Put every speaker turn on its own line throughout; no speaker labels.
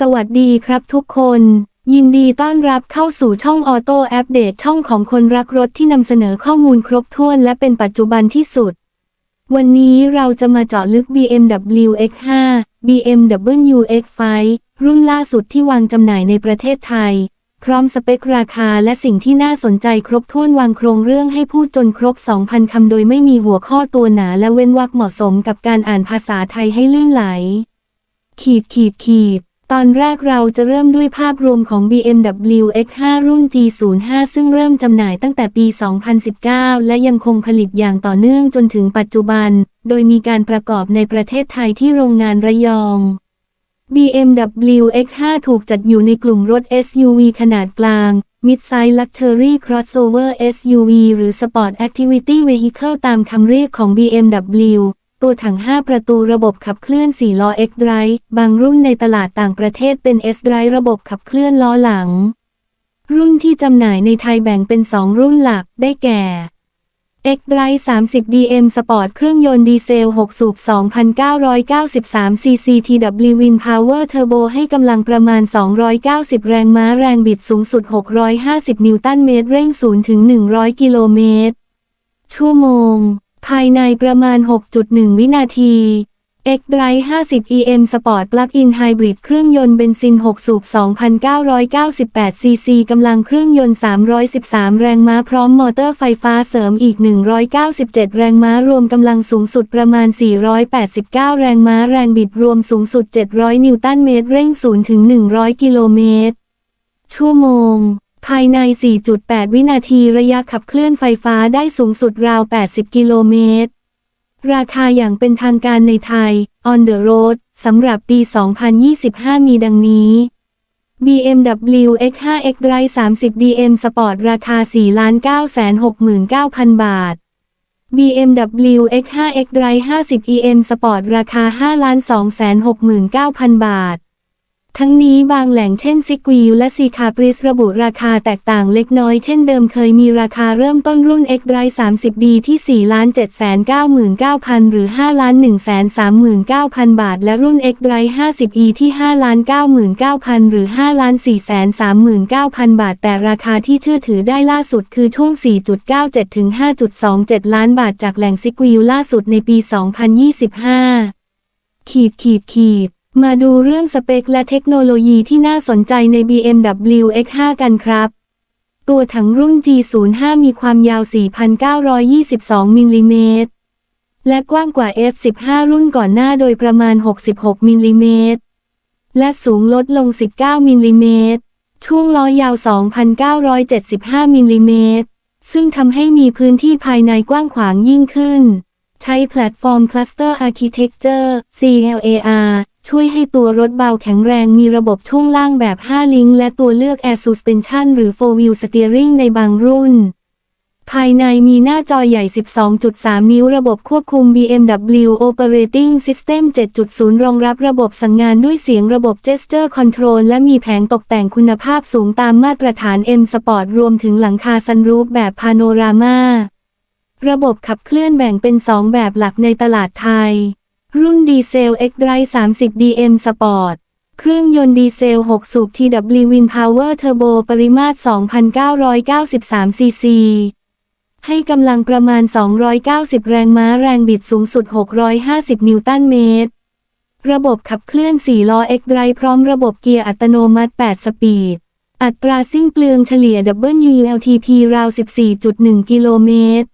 สวัสดีครับทุกคน ยินดีต้อนรับเข้าสู่ช่องออโต้อัปเดตช่องของคนรักรถที่นำเสนอข้อมูลครบถ้วนและเป็นปัจจุบันที่สุด วันนี้เราจะมาเจาะลึก BMW X5 BMW X5 รุ่นล่าสุดที่วางจำหน่ายในประเทศไทย พร้อมสเปคราคาและสิ่งที่น่าสนใจครบถ้วนวางโครงเรื่องให้พูดจนครบ 2,000 คำโดยไม่มีหัวข้อตัวหนาและเว้นวรรคเหมาะสมกับการอ่านภาษาไทยให้ลื่นไหล ขีดขีดขีด ตอนแรกเราจะเริ่มด้วยภาพรวมของ BMW X5 รุ่น G05 ซึ่งเริ่มจำหน่ายตั้งแต่ปี 2019 และยังคงผลิตอย่างต่อเนื่องจนถึงปัจจุบัน โดยมีการประกอบในประเทศไทยที่โรงงานระยอง BMW X5 ถูกจัดอยู่ในกลุ่มรถ SUV ขนาดกลาง Mid-size Luxury Crossover SUV หรือ Sport Activity Vehicle ตามคำเรียกของ BMW ตัวถัง 5 ประตูระบบขับเคลื่อน 4 ล้อ X-Drive บางรุ่นในตลาดต่างประเทศเป็น S-Drive ระบบขับเคลื่อนล้อหลัง รุ่นที่จำหน่ายในไทยแบ่งเป็น 2 รุ่นหลักได้แก่ X-Drive 30 DM Sport เครื่องยนต์ดีเซล 6 สูบ 2,993 cc TW Win Power Turbo ให้กำลังประมาณ 290 แรงม้าแรงบิดสูงสุด 650 นิวตันเมตร เร่ง 0 ถึง 100 กิโลเมตร ชั่วโมง ภายในประมาณ 6.1 วินาที X-Drive 50 EM Sport Plug-in Hybrid เครื่องยนต์เบนซิน 6 สูบ 2,998 cc กำลังเครื่องยนต์ 313 แรงม้าพร้อมมอเตอร์ไฟฟ้าเสริมอีก 197 แรงม้ารวมกำลังสูงสุดประมาณ 489 แรงม้าแรงบิดรวมสูงสุด 700 นิวตันเมตร เร่ง 0 ถึง 100 กิโลเมตร ชั่วโมง ภายใน 4.8 วินาทีระยะขับเคลื่อนไฟฟ้าได้สูงสุดราว 80 กิโลเมตร ราคาอย่างเป็นทางการในไทย On the Road สำหรับปี 2025 มีดังนี้ BMW X5 X-Drive 30 DM Sport ราคา 4,969,000 บาท BMW X5 X-Drive 50 EM Sport ราคา 5,269,000 บาท ทั้งนี้บางแหล่งเช่นซิกวิวและซีคาปริสระบุราคาแตกต่างเล็กน้อยเช่นเดิมเคยมีราคาเริ่มต้นรุ่น X-Drive 30D ที่ 4,799,000 หรือ 5,139,000 บาท และรุ่น X-Drive 50E ที่ 5,99,000 หรือ 5,439,000 บาท แต่ราคาที่เชื่อถือได้ล่าสุดคือช่วง 4.97 ถึง 5.27 ล้านบาทจากแหล่งซิกวิวล่าสุดในปี 2025 ขีดขีดขีด มาดูเรื่องสเปคและเทคโนโลยีที่น่าสนใจใน BMW X5 กันครับ ตัวถังรุ่น G05 มีความยาว 4,922 มิลลิเมตร และกว้างกว่า F15 รุ่นก่อนหน้าโดยประมาณ 66 มิลลิเมตร และสูงลดลง 19 มิลลิเมตร ช่วงล้อยาว 2,975 มิลลิเมตร ซึ่งทำให้มีพื้นที่ภายในกว้างขวางยิ่งขึ้น ใช้แพลตฟอร์ม Cluster Architecture CLAR ช่วยให้ตัวรถเบาแข็งแรงมีระบบช่วงล่างแบบ 5 ลิงก์และตัวเลือก Air Suspension หรือ4 Wheel Steering ในบางรุ่น ภายในมีหน้าจอใหญ่ 12.3 นิ้วระบบควบคุม BMW Operating System 7.0 รองรับระบบสั่งงานด้วยเสียงระบบ Gesture Control และมีแผงตกแต่งคุณภาพสูงตามมาตรฐาน M Sport รวมถึงหลังคาซันรูฟแบบพาโนรามาระบบขับเคลื่อนแบ่งเป็น 2 แบบหลักในตลาดไทย รุ่นดีเซล X-Drive 30 DM Sport เครื่องยนต์ดีเซล 6 สูบ TW Win Power Turbo ปริมาตร 2,993ซีซีให้กำลังประมาณ 290 แรงม้าแรงบิดสูงสุด 650 นิวตันเมตร ระบบขับเคลื่อน 4 ล้อ X-Drive พร้อมระบบเกียร์อัตโนมัติ 8 สปีด อัตราสิ้นเปลืองเฉลี่ย WLTP ราว 14.1 กิโลเมตร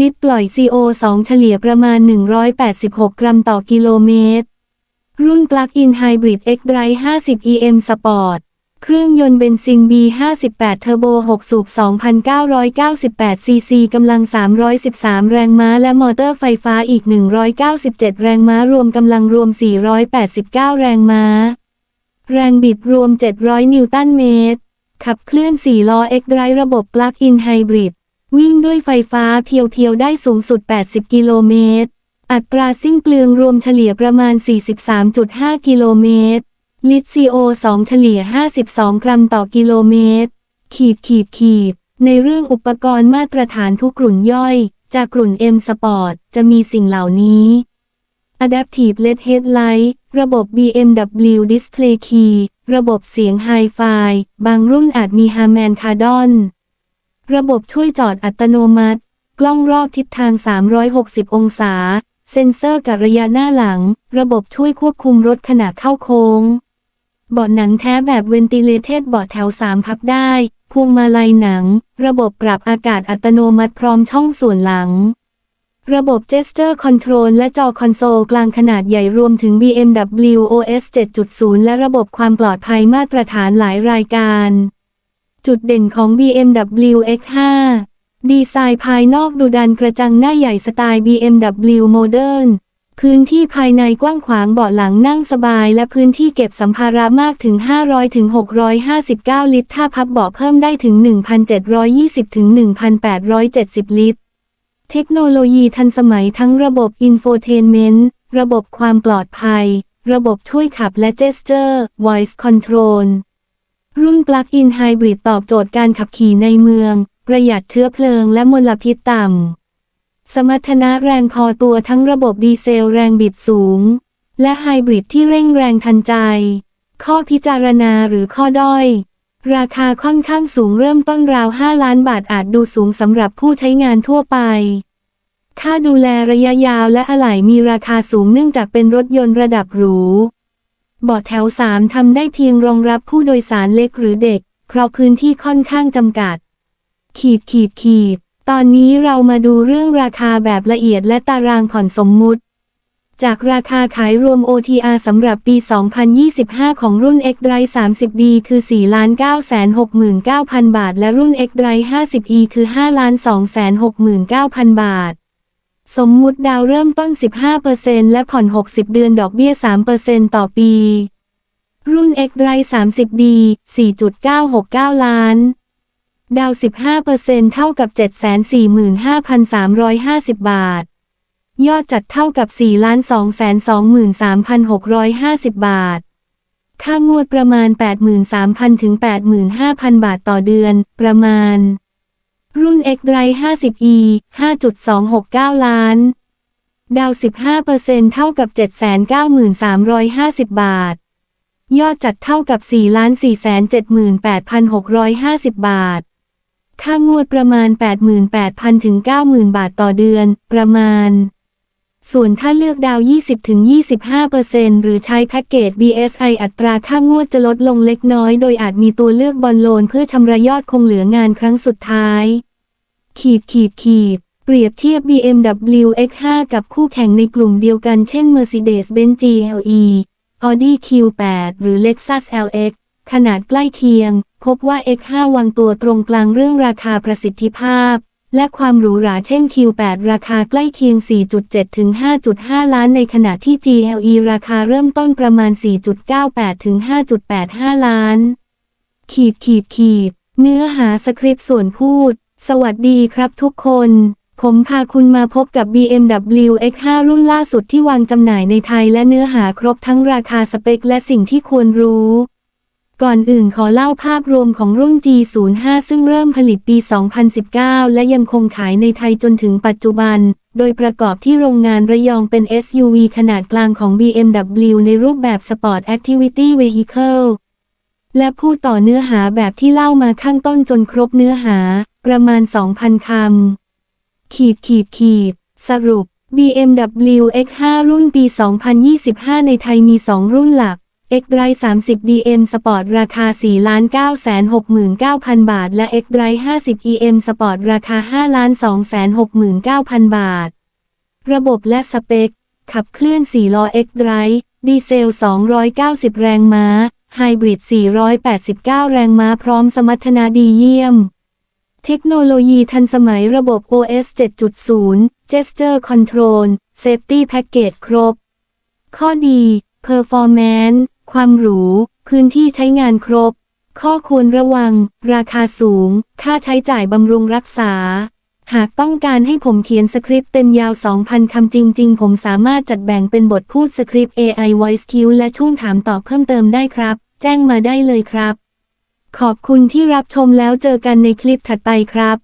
ลิตรปล่อย CO2 เฉลี่ยประมาณ 186 กรัมต่อกิโลเมตร รุ่น Plug-in Hybrid X-Drive 50 EM Sport เครื่องยนต์เบนซิน B58 Turbo 6สูบ 2,998 ซีซี กำลัง 313 แรงม้า และมอเตอร์ไฟฟ้าอีก 197 แรงม้า รวมกำลังรวม 489 แรงม้า แรงบิดรวม 700 นิวตันเมตร ขับเคลื่อน 4 ล้อ X-Drive ระบบ Plug-in Hybrid วิ่งด้วยไฟฟ้าเพียวๆ ได้สูงสุด 80 กิโลเมตร อัตราสิ้นเปลืองรวมเฉลี่ยประมาณ 43.5 กิโลเมตร ลิตร CO2 เฉลี่ย 52 กรัมต่อกิโลเมตร ขีดขีดขีด ในเรื่องอุปกรณ์มาตรฐานทุกกลุ่นย่อย จากกลุ่น M Sport จะมีสิ่งเหล่านี้ Adaptive LED Headlight ระบบ BMW Display Key ระบบเสียง Hi-Fi บางรุ่นอาจมี Harman Kardon ระบบช่วยจอดอัตโนมัติ กล้องรอบทิศทาง 360 องศา เซ็นเซอร์กับระยะหน้าหลัง ระบบช่วยควบคุมรถขณะเข้าโค้ง เบาะหนังแท้แบบเวนติเลเท d เบาะแถว 3 พับได้ พวงมาลัยหนัง ระบบปรับอากาศอัตโนมัติพร้อมช่องส่วนหลัง ระบบ Gesture Control และจอคอนโซลกลางขนาดใหญ่รวมถึง BMW OS 7.0 และระบบความปลอดภัยมาตรฐานหลายรายการ จุดเด่นของ BMW X5 ดีไซน์ภายนอกดูดันกระจังหน้าใหญ่สไตล์ BMW Modern พื้นที่ภายในกว้างขวางเบาะหลังนั่งสบาย และพื้นที่เก็บสัมภาระมากถึง 500 ถึง 659 ลิตร ถ้าพับเบาะเพิ่มได้ถึง 1,720 ถึง 1,870 ลิตร เทคโนโลยีทันสมัยทั้งระบบอินโฟเทนเมนต์ ระบบความปลอดภัย ระบบช่วยขับและ Gesture Voice Control รุ่น Plug-in Hybrid ตอบโจทย์การขับขี่ในเมือง ประหยัดเชื้อเพลิงและมลพิษต่ำ สมรรถนะแรงพอตัวทั้งระบบดีเซลแรงบิดสูง และไฮบริดที่เร่งแรงทันใจ ข้อพิจารณาหรือข้อด้อย ราคาค่อนข้างสูงเริ่มต้นราว 5 ล้านบาทอาจดูสูงสำหรับผู้ใช้งานทั่วไป ค่าดูแลระยะยาวและอะไหล่มีราคาสูงเนื่องจากเป็นรถยนต์ระดับหรู เบาะแถว 3 ทำได้เพียงรองรับผู้โดยสารเล็กหรือเด็ก เพราะพื้นที่ค่อนข้างจำกัด ขีดขีดขีด ตอนนี้เรามาดูเรื่องราคาแบบละเอียดและตารางผ่อนสมมุติ จากราคาขายรวม OTR สำหรับปี 2025 ของรุ่น X-Drive 30D คือ 4,969,000 บาท และรุ่น X-Drive 50E คือ 5,269,000 บาท สมมุติดาวเริ่มต้น 15%และผ่อน 60 เดือนดอกเบี้ย 3%ต่อปี รุ่น X-Drive 30D 4.969 ล้าน ดาว 15%เท่ากับ 745,350 บาท ยอดจัดเท่ากับ 4,223,650 บาท ค่างวดประมาณ 83,000 ถึง 85,000 บาทต่อเดือน ประมาณ รุ่น X Drive 50e 5.269 ล้าน ดาว 15%เท่ากับ 793,350 บาท ยอดจัดเท่ากับ 4,478,650 บาท ค่างวดประมาณ 88,000 ถึง 90,000 บาทต่อเดือน ประมาณ ส่วนถ้าเลือกดาว 20-25%หรือใช้แพ็กเกจ BSI อัตราค่างวดจะลดลงเล็กน้อย โดยอาจมีตัวเลือกบอลโลนเพื่อชำระยอดคงเหลืองานครั้งสุดท้าย ขีดขีดขีด เปรียบเทียบ BMW X5 กับคู่แข่งในกลุ่มเดียวกันเช่น Mercedes-Benz GLE Audi Q8 หรือ Lexus LX ขนาดใกล้เคียง พบว่า X5 วางตัวตรงกลางเรื่องราคาประสิทธิภาพ และความหรูหราเช่น Q8 ราคาใกล้เคียง 4.7 ถึง 5.5 ล้านในขณะที่ GLE ราคาเริ่มต้นประมาณ 4.98 ถึง 5.85 ล้าน ขีดขีดขีด เนื้อหาสคริปต์ส่วนพูด สวัสดีครับทุกคน ผมพาคุณมาพบกับ BMW X5 รุ่นล่าสุดที่วางจำหน่ายในไทยและเนื้อหาครบทั้งราคาสเปคและสิ่งที่ควรรู้ ก่อนอื่นขอเล่าภาพรวมของรุ่น G05 ซึ่งเริ่มผลิตปี 2019 และยังคงขายในไทยจนถึงปัจจุบัน โดยประกอบที่โรงงานระยองเป็น SUV ขนาดกลางของ BMW ในรูปแบบ Sport Activity Vehicle และพูดต่อเนื้อหาแบบที่เล่ามาข้างต้นจนครบเนื้อหา ประมาณ 2,000 คำ ขีดขีดขีด สรุป BMW X5 รุ่นปี 2025 ในไทยมี 2 รุ่นหลัก X-Drive 30 DM Sport ราคา 4,969,000 บาท และ X-Drive 50 EM Sport ราคา 5,269,000 บาท ระบบและสเปค ขับเคลื่อน 4 ล้อ X-Drive ดีเซล 290 แรงม้า ไฮบริด 489 แรงม้าพร้อมสมรรถนะดีเยี่ยม เทคโนโลยีทันสมัยระบบ OS 7.0 Gesture Control Safety Package ครบ ข้อดี Performance ความหรู พื้นที่ใช้งานครบ ข้อควรระวัง ราคาสูง ค่าใช้จ่ายบำรุงรักษา หากต้องการให้ผมเขียนสคริปต์เต็มยาว 2,000 คำจริง ๆ ผมสามารถจัดแบ่งเป็นบทพูดสคริปต์ AI Voice Q และช่วงถามตอบเพิ่มเติมได้ครับ แจ้งมาได้เลยครับ ขอบคุณที่รับชมแล้วเจอกันในคลิปถัดไปครับ